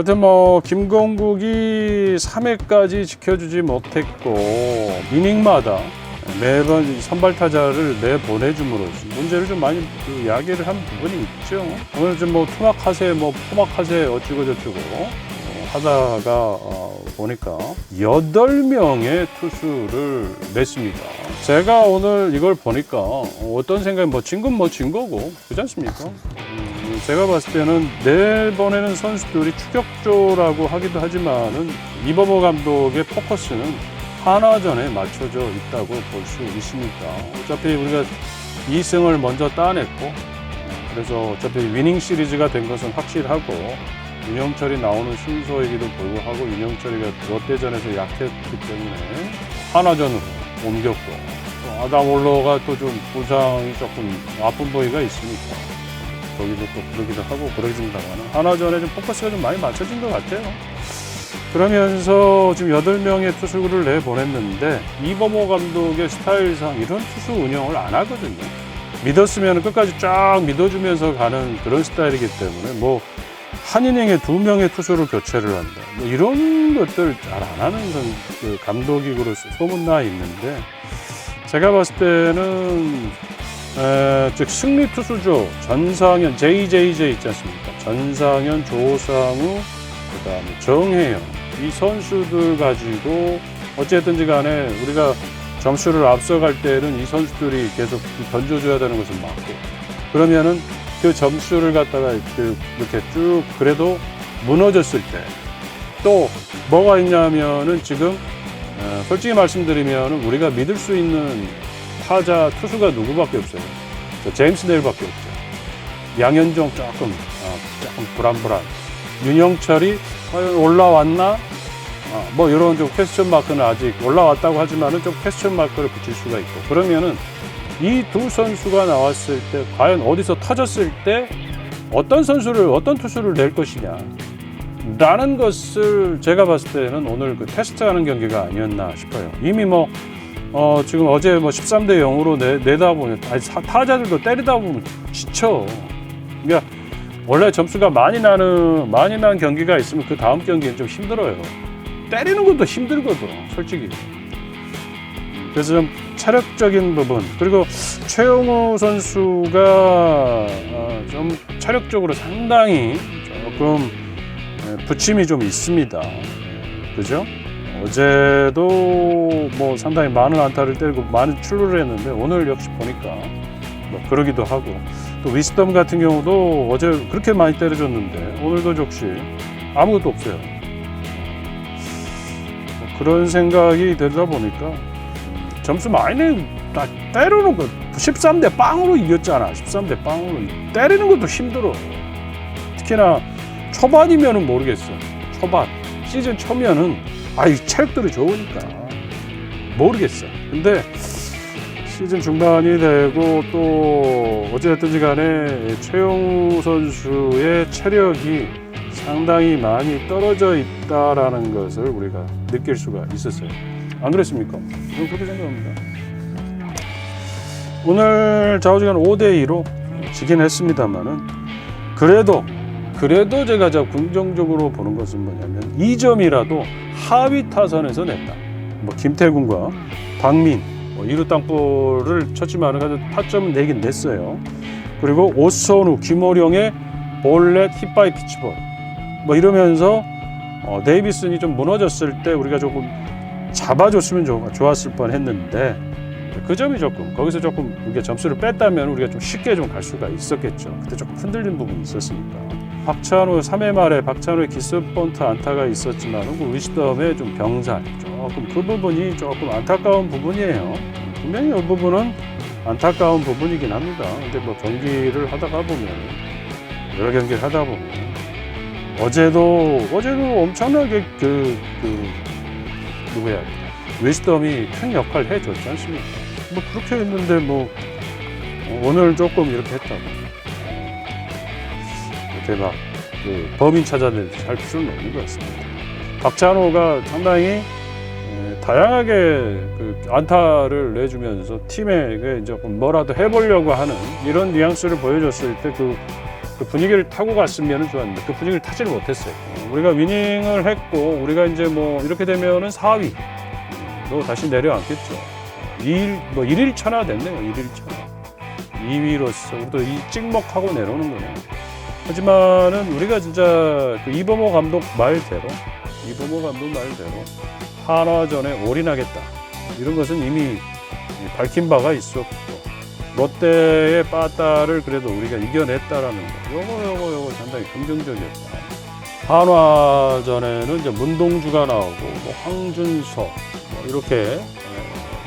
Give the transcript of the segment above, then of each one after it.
하여튼 뭐 김건국이 3회까지 지켜주지 못했고 이닝마다 매번 이 선발 타자를 내 보내줌으로써 문제를 좀 많이 그 야기를 한 부분이 있죠. 오늘 좀 뭐 투막하세 뭐 포막하세 어쩌고 저쩌고 어, 하다가 어, 보니까 여덟 명의 투수를 냈습니다. 제가 오늘 이걸 보니까 어떤 생각이 뭐 진 건 뭐 진 거고 그렇지 않습니까? 음, 제가 봤을 때는 내보내는 선수들이 추격조라고 하기도 하지만은 이버버 감독의 포커스는 하나전에 맞춰져 있다고 볼 수 있습니다. 어차피 우리가 2승을 먼저 따냈고 그래서 어차피 위닝 시리즈가 된 것은 확실하고 윤영철이 나오는 순서이기도 불구하고 윤영철이가 롯데전에서 약했기 때문에 하나전으로 옮겼고 또 아담 올로가 또 좀 부상이 조금 아픈 부위가 있으니까 거기도 또 그러기도 하고 그러진다가는 하나전에 좀 포커스가 좀 많이 맞춰진 것 같아요. 그러면서 지금 8명의 투수를 내보냈는데 이범호 감독의 스타일상 이런 투수 운영을 안 하거든요. 믿었으면 끝까지 쫙 믿어주면서 가는 그런 스타일이기 때문에 뭐 한 이닝에 두 명의 투수를 교체를 한다. 뭐 이런 것들 잘 안 하는 선- 그 감독이고로 소문나 있는데 제가 봤을 때는 에, 즉 승리 투수조 전상현 JJJ 있지 않습니까? 전상현, 조상우, 그다음에 정혜영 이 선수들 가지고 어쨌든지 간에 우리가 점수를 앞서갈 때는 이 선수들이 계속 던져줘야 되는 것은 맞고 그러면은 그 점수를 갖다가 그 이렇게 쭉 그래도 무너졌을 때 또 뭐가 있냐면은 지금 어, 솔직히 말씀드리면 우리가 믿을 수 있는 타자 투수가 누구밖에 없어요. 저 제임스 네일밖에 없죠. 양현종 조금 어, 조금 불안불안. 윤영철이 과연 올라왔나? 어, 뭐 이런 좀 퀘스천 마크는 아직 올라왔다고 하지만은 좀 퀘스천 마크를 붙일 수가 있고 그러면은 이 두 선수가 나왔을 때 과연 어디서 터졌을 때 어떤 선수를 어떤 투수를 낼 것이냐 라는 것을 제가 봤을 때는 오늘 그 테스트하는 경기가 아니었나 싶어요. 이미 뭐 어, 지금 어제 뭐 13대 0으로 내, 내다 보면 아니, 사- 타자들도 때리다 보면 지쳐. 그러니까 원래 점수가 많이 나는 많이 난 경기가 있으면 그 다음 경기는 좀 힘들어요. 때리는 것도 힘들거든, 솔직히. 그래서 좀 체력적인 부분 그리고 최용우 선수가 어, 좀 체력적으로 상당히 조금 예, 부침이 좀 있습니다. 예, 그죠? 어제도 뭐 상당히 많은 안타를 때리고 많은 출루를 했는데 오늘 역시 보니까 뭐 그러기도 하고 또 위스덤 같은 경우도 어제 그렇게 많이 때려줬는데 오늘도 역시 아무것도 없어요. 뭐 그런 생각이 들다 보니까 점수 많이 내다 때리는 거 13대 빵으로 이겼잖아. 13대 빵으로 때리는 것도 힘들어. 특히나 초반이면은 모르겠어. 초반 시즌 초면은 아이 체력들이 좋으니까 모르겠어. 근데 시즌 중반이 되고 또 어쨌든지 간에 최용우 선수의 체력이 상당히 많이 떨어져 있다라는 것을 우리가 느낄 수가 있었어요. 안 그랬습니까? 저는 그렇게 생각합니다. 오늘 좌우지간 5대 2로 지긴 했습니다만은 그래도 그래도 제가 저 긍정적으로 보는 것은 뭐냐면 2점이라도 하위 타선에서 냈다. 뭐 김태군과 박민 뭐 2루 땅볼을 쳤지만 타점은 내긴 냈어요. 그리고 오선우, 김호령의 볼넷 힙바이 피치볼 뭐 이러면서 어, 데이비슨이 좀 무너졌을 때 우리가 조금 잡아줬으면 좋, 좋았을 뻔했는데 그 점이 조금 거기서 조금 이게 점수를 뺐다면 우리가 좀 쉽게 좀 갈 수가 있었겠죠. 그때 조금 흔들린 부분이 있었으니까. 박찬호 3회 말에 박찬호의 기스 번트 안타가 있었지만 그 위스덤의 좀 병살 조금 그 부분이 조금 안타까운 부분이에요. 분명히 이 부분은 안타까운 부분이긴 합니다. 근데 뭐 경기를 하다가 보면 여러 경기를 하다 보면 어제도 어제도 엄청나게 그, 그 누구야 위스덤이 큰 역할을 해줬지 않습니까? 뭐 그렇게 했는데 뭐 어, 오늘 조금 이렇게 했다고 이렇게 막그 범인 찾아낼 잘 필요는 없는 것 같습니다. 박찬호가 상당히 에, 다양하게 그 안타를 내주면서 팀에게 조금 뭐라도 해보려고 하는 이런 뉘앙스를 보여줬을 때그 그 분위기를 타고 갔으면 좋았는데 그 분위기를 타지를 못했어요. 어, 우리가 위닝을 했고 우리가 이제 뭐 이렇게 되면은 4위 로 다시 내려앉겠죠. 2일 뭐 1일 천하 됐네요. 1일 천하. 2위로서 우리도 이 찍먹하고 내려오는 거네요. 하지만은 우리가 진짜 그 이범호 감독 말대로 이범호 감독 말대로 한화전에 올인하겠다. 이런 것은 이미 밝힌 바가 있었고 롯데의 빠따를 그래도 우리가 이겨냈다라는 거. 요거 요거 요거 상당히 긍정적이었다. 한화전에는 이제 문동주가 나오고 뭐 황준서 뭐 이렇게 에,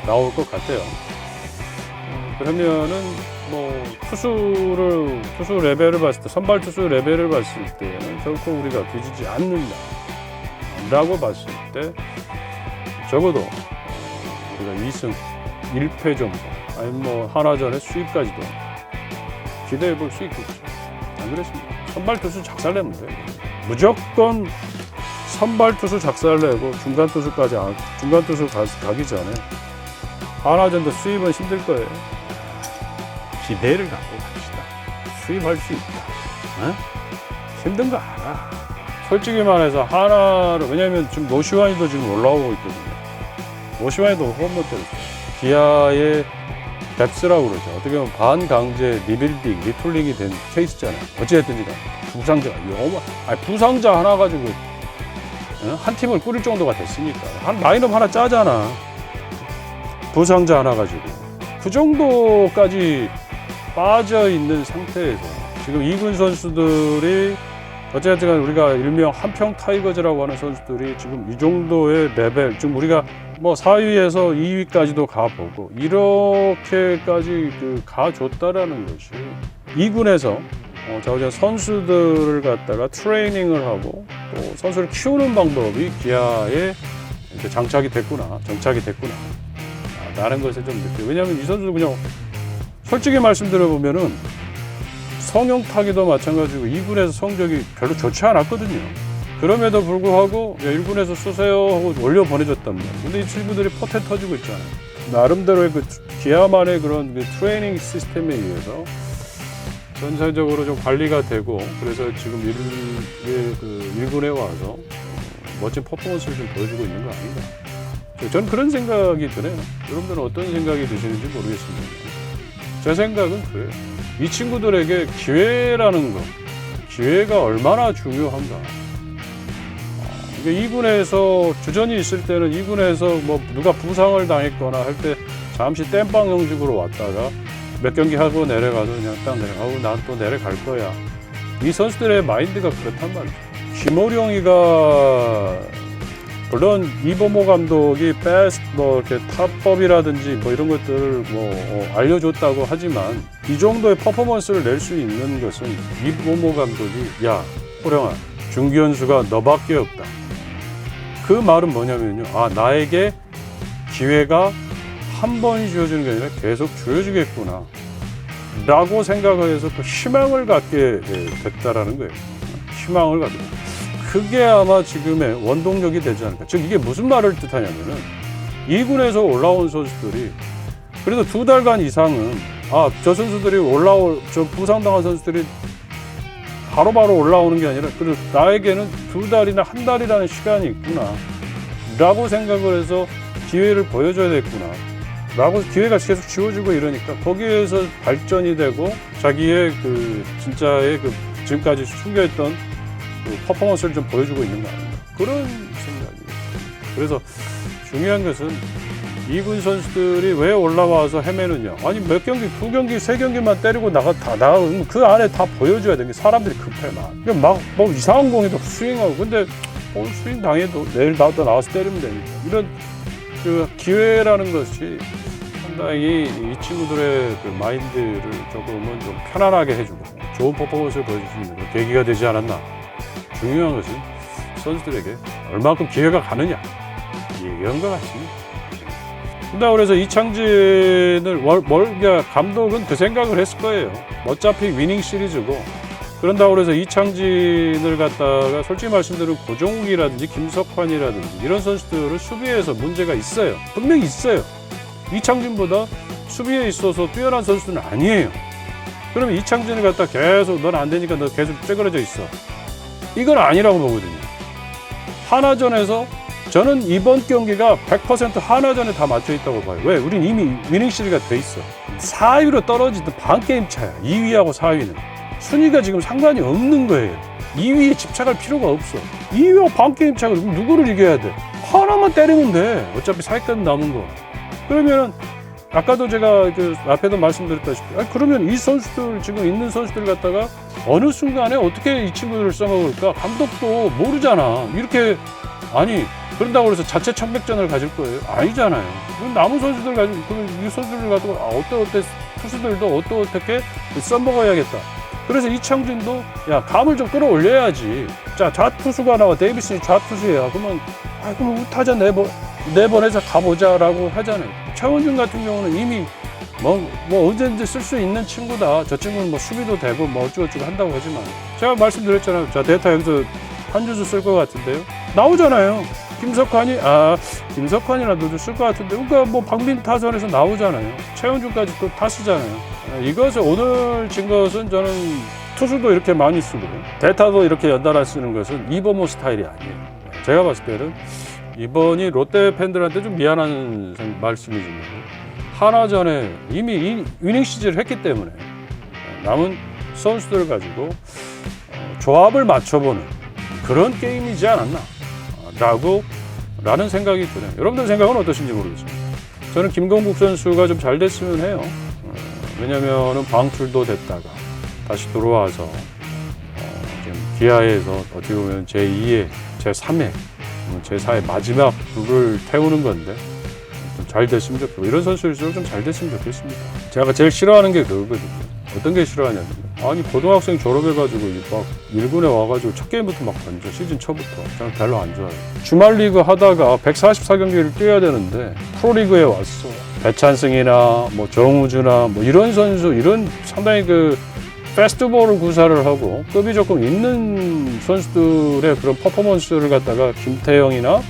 나올 것 같아요. 음, 그러면은 뭐 투수를 투수 레벨을 봤을 때 선발 투수 레벨을 봤을 때는 결코 우리가 뒤지지 않는다라고 봤을 때 적어도 어, 우리가 2승 1패 정도 아니면 뭐 하나전의 수입까지도 기대해 볼 수 있겠죠. 안 그랬습니까? 선발 투수 작살내면 돼. 무조건 선발 투수 작살내고 중간 투수까지 안- 중간 투수 가, 가기 전에 하나전도 수입은 힘들 거예요. 기대를 갖고 갑시다. 수입할 수 있다. 어? 힘든 거 알아. 솔직히 말해서 하나를 왜냐면 지금 노시환이도 지금 올라오고 있거든요. 노시환이도 홈런 때렸어요. 기아의 뎁스라고 그러죠. 어떻게 보면 반강제 리빌딩, 리톨링이 된 케이스잖아요. 어찌됐든지 간에 부상자가 영원, 아니 부상자 하나 가지고 어? 한 팀을 꾸릴 정도가 됐으니까 한 라인업 하나 짜잖아. 부상자 하나 가지고 그 정도까지 빠져 있는 상태에서 지금 이군 선수들이 어쨌든 우리가 일명 한평 타이거즈라고 하는 선수들이 지금 이 정도의 레벨 지금 우리가 뭐 4위에서 2위까지도 가보고 이렇게까지 그 가줬다라는 것이 이군에서 어, 자 이제 선수들을 갖다가 트레이닝을 하고 또 선수를 키우는 방법이 기아에 이제 장착이 됐구나 정착이 됐구나. 아, 라는 것을 좀 느껴요 왜냐하면 이 선수들 그냥 솔직히 말씀드려보면은 성형 타기도 마찬가지고 2군에서 성적이 별로 좋지 않았거든요. 그럼에도 불구하고 야, 1군에서 쏘세요 하고 올려 말이에요. 근데 이 친구들이 포테 터지고 있잖아요. 나름대로의 그 기아만의 그런 그 트레이닝 시스템에 의해서 전체적으로 좀 관리가 되고 그래서 지금 1, 그 1군에 와서 어, 멋진 퍼포먼스를 좀 보여주고 있는 거 아닌가. 저는 그런 생각이 드네요. 여러분들은 어떤 생각이 드시는지 모르겠습니다. 제 생각은 그래요. 이 친구들에게 기회라는 것, 기회가 얼마나 중요한가. 어, 이게 2군에서 주전이 있을 때는 2군에서 뭐 누가 부상을 당했거나 할 때 잠시 땜빵 형식으로 왔다가 몇 경기 하고 내려가서 그냥 딱 내려가고 난 또 내려갈 거야. 이 선수들의 마인드가 그렇단 말이죠. 김호령이가 물론 이범호 감독이 베스트 뭐 이렇게 탑법이라든지 뭐 이런 것들을 뭐 어, 알려줬다고 하지만 이 정도의 퍼포먼스를 낼 수 있는 것은 이범호 감독이 야 호령아 중기현수가 너밖에 없다. 그 말은 뭐냐면요. 아 나에게 기회가 한번 주어지는 게 아니라 계속 주어지겠구나. 라고 생각을 해서 그 희망을 갖게 예, 됐다라는 거예요. 희망을 갖게. 그게 아마 지금의 원동력이 되지 않을까. 즉 이게 무슨 말을 뜻하냐면은 2군에서 올라온 선수들이 그래도 두 달간 이상은 아 저 선수들이 올라올 저 부상당한 선수들이 바로 바로 올라오는 게 아니라 그래도 나에게는 두 달이나 한 달이라는 시간이 있구나 라고 생각을 해서 기회를 보여줘야겠구나 라고 기회가 계속 지워지고 이러니까 거기에서 발전이 되고 자기의 그 진짜의 그 지금까지 숨겨있던 그 퍼포먼스를 좀 보여주고 있는 거 아닌가. 그런 생각이에요. 그래서 중요한 것은 이군 선수들이 왜 올라와서 헤매느냐. 아니 몇 경기 두 경기 세 경기만 때리고 나가 다. 나가면 그 안에 다 보여줘야 되는 게 사람들이 급해 막 막뭐 이상한 공에도 스윙하고. 근데 오늘 스윙 당해도 내일 나도 나와서 때리면 되니까. 이런 그 기회라는 것이 상당히 이 친구들의 그 마인드를 조금은 좀 편안하게 해주고 좋은 퍼포먼스를 보여줄 수 있는 계기가 되지 않았나 중요한 것은 선수들에게 얼마큼 기회가 가느냐 이런 것 같습니다. 근데 그래서 이창진을 월, 월, 그러니까 감독은 그 생각을 했을 거예요. 어차피 위닝 시리즈고 그런다고 그래서 이창진을 갖다가 솔직히 말씀드리면 고종욱이라든지 김석환이라든지 이런 선수들은 수비에서 문제가 있어요. 분명히 있어요. 이창진보다 수비에 있어서 뛰어난 선수는 아니에요. 그러면 이창진을 갖다 계속 넌 안 되니까 너 계속 쪼그러져 있어. 이건 아니라고 보거든요. 하나전에서 저는 이번 경기가 100% 하나전에 다 맞춰 있다고 봐요. 왜? 우린 이미 위닝 시리가 돼 있어. 4위로 떨어지던 반 게임 차야. 2위하고 4위는. 순위가 지금 상관이 없는 거예요. 2위에 집착할 필요가 없어. 2위와 반 게임 차가 누- 누구를 이겨야 돼? 하나만 때리면 돼. 어차피 4위까지 남은 거. 그러면은 아까도 제가 그 앞에도 말씀드렸다시피 아 그러면 이 선수들 지금 있는 선수들 갖다가 어느 순간에 어떻게 이 친구들을 써먹을까? 감독도 모르잖아. 이렇게 아니 그런다고 해서 자체 청백전을 가질 거예요? 아니잖아요. 그럼 남은 선수들 가지고 그럼 이 선수들 가지고 아 어때 어때 투수들도 어떠 어떻게 써먹어야겠다. 그래서 이창진도 야 감을 좀 끌어올려야지. 자 좌투수가 나와. 데이비슨이 좌투수야 그러면 아 그럼 우타자 내보 내보내서 가보자라고 하잖아요. 최원준 같은 경우는 이미 뭐, 뭐 언제든지 쓸 수 있는 친구다. 저 친구는 뭐 수비도 되고 뭐 어쩌고저쩌고 한다고 하지만 제가 말씀드렸잖아요. 자, 데이터 여기서 한 주수 쓸 것 같은데요. 나오잖아요. 김석환이, 아, 김석환이라도 쓸 것 같은데. 그러니까 뭐 박민 타선에서 나오잖아요. 최원준까지 또 타쓰잖아요. 아, 이것을 오늘 진 것은 저는 투수도 이렇게 많이 쓰고 데이터도 이렇게 연달아 쓰는 것은 이범호 스타일이 아니에요. 제가 봤을 때는 이번이 롯데 팬들한테 좀 미안한 생- 말씀이지만 하나전에 이미 이 위닝 시즌을 했기 때문에 남은 선수들을 가지고 어, 조합을 맞춰보는 그런 게임이지 않았나 라고 라는 생각이 드네요. 여러분들 생각은 어떠신지 모르겠습니다. 저는 김건국 선수가 좀 잘 됐으면 해요. 어, 왜냐면은 방출도 됐다가 다시 들어와서 어, 기아에서 어떻게 보면 제2의 제3의 제 4의 마지막 불을 태우는 건데 좀잘 됐으면 좋겠고 이런 선수일수록 좀 잘 됐으면 좋겠습니다. 제가 제일 싫어하는 게 그거거든요. 어떤 게 싫어하냐면 아니 고등학생 졸업해가지고 막 1군에 와가지고 첫 게임부터 막 던져 시즌 초부터 저는 별로 안 좋아해요. 주말 리그 하다가 144경기를 뛰어야 되는데 프로리그에 왔어. 배찬승이나 뭐 정우주나 뭐 이런 선수 이런 상당히 그 페스티벌을 구사를 하고 급이 조금 있는 선수들의 그런 퍼포먼스를 갖다가 김태형이나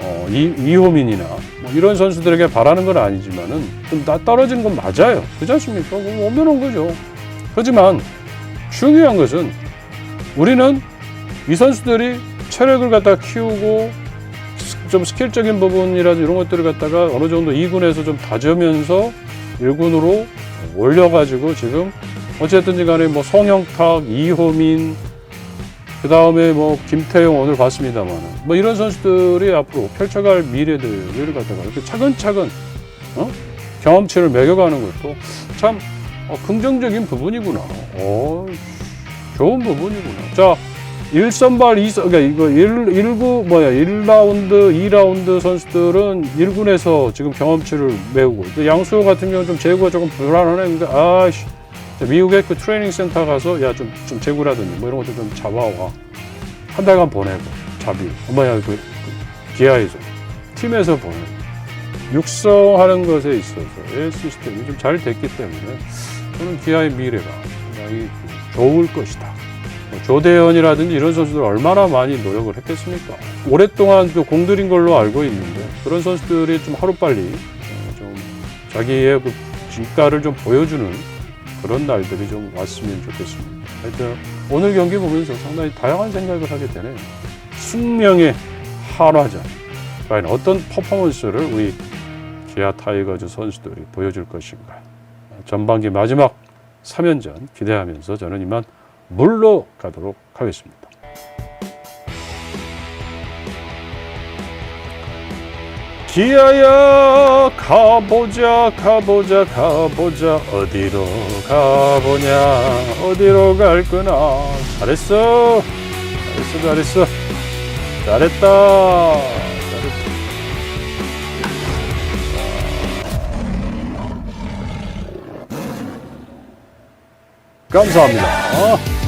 어, 이, 이호민이나 뭐 이런 선수들에게 바라는 건 아니지만은 좀 나- 떨어지는 건 맞아요. 그렇지 않습니까? 뭐 엄연한 거죠. 하지만 중요한 것은 우리는 이 선수들이 체력을 갖다 키우고 스- 좀 스킬적인 부분이라든지 이런 것들을 갖다가 어느 정도 2군에서 좀 다져면서 1군으로 올려가지고 지금 어쨌든지 간에 뭐 송영탁, 이호민, 그 다음에 뭐 김태용 오늘 봤습니다만 뭐 이런 선수들이 앞으로 펼쳐갈 미래들을 갖다가 이렇게 차근차근 어? 경험치를 매겨가는 것도 참 어, 긍정적인 부분이구나. 어, 좋은 부분이구나. 자, 1선발, 2선, 그러니까 이거 1, 1구, 뭐야, 1라운드, 2라운드 선수들은 1군에서 지금 경험치를 메우고, 또 양수호 같은 경우는 좀 재구가 조금 불안하네. 그러니까, 아씨, 미국의 그 트레이닝 센터 가서, 야, 좀, 좀 재구라든지, 뭐 이런 것도 좀 잡아와. 한 달간 보내고, 자비. 엄마야, 그, 그 기아에서, 팀에서 보내고. 육성하는 것에 있어서의 시스템이 좀 잘 됐기 때문에, 저는 기아의 미래가 상당히 좋을 것이다. 뭐 조대현이라든지 이런 선수들 얼마나 많이 노력을 했겠습니까? 오랫동안 그 공들인 걸로 알고 있는데 그런 선수들이 좀 하루빨리 어, 좀 자기의 그 진가를 좀 보여주는 그런 날들이 좀 왔으면 좋겠습니다. 하여튼 오늘 경기 보면서 상당히 다양한 생각을 하게 되네요. 숙명의 한화전 과연 어떤 퍼포먼스를 우리 기아 타이거즈 선수들이 보여줄 것인가 전반기 마지막 3연전 기대하면서 저는 이만 물러가도록 하겠습니다. 기아야 가보자 가보자 가보자. 어디로 가보냐? 어디로 갈 거나? 잘했어. 잘했어 잘했어. 잘했다. 잘했다. 감사합니다.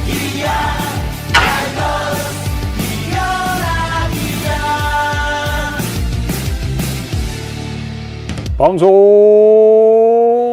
방송!